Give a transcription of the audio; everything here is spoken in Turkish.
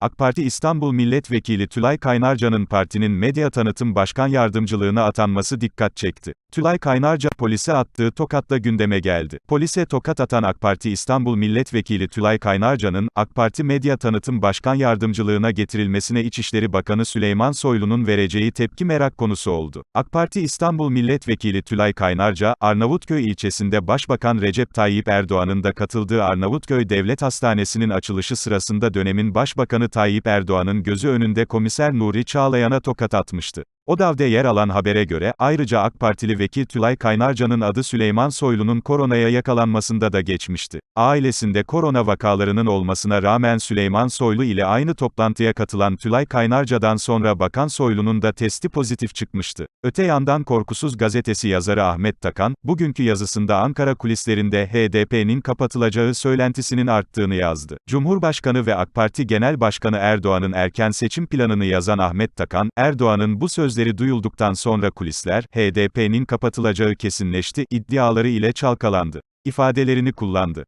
AK Parti İstanbul Milletvekili Tülay Kaynarca'nın partinin medya tanıtım başkan yardımcılığına atanması dikkat çekti. Tülay Kaynarca, polise attığı tokatla gündeme geldi. Polise tokat atan AK Parti İstanbul Milletvekili Tülay Kaynarca'nın, AK Parti medya tanıtım başkan yardımcılığına getirilmesine İçişleri Bakanı Süleyman Soylu'nun vereceği tepki merak konusu oldu. AK Parti İstanbul Milletvekili Tülay Kaynarca, Arnavutköy ilçesinde Başbakan Recep Tayyip Erdoğan'ın da katıldığı Arnavutköy Devlet Hastanesi'nin açılışı sırasında dönemin Başbakanı Tayyip Erdoğan'ın gözü önünde komiser Nuri Çağlayan'a tokat atmıştı. ODAV'de yer alan habere göre, ayrıca AK Partili vekil Tülay Kaynarca'nın adı Süleyman Soylu'nun koronaya yakalanmasında da geçmişti. Ailesinde korona vakalarının olmasına rağmen Süleyman Soylu ile aynı toplantıya katılan Tülay Kaynarca'dan sonra Bakan Soylu'nun da testi pozitif çıkmıştı. Öte yandan Korkusuz gazetesi yazarı Ahmet Takan, bugünkü yazısında Ankara kulislerinde HDP'nin kapatılacağı söylentisinin arttığını yazdı. Cumhurbaşkanı ve AK Parti Genel Başkanı Erdoğan'ın erken seçim planını yazan Ahmet Takan, Erdoğan'ın bu sözleri duyulduktan sonra kulisler, HDP'nin kapatılacağı kesinleşti, iddiaları ile çalkalandı ifadelerini kullandı.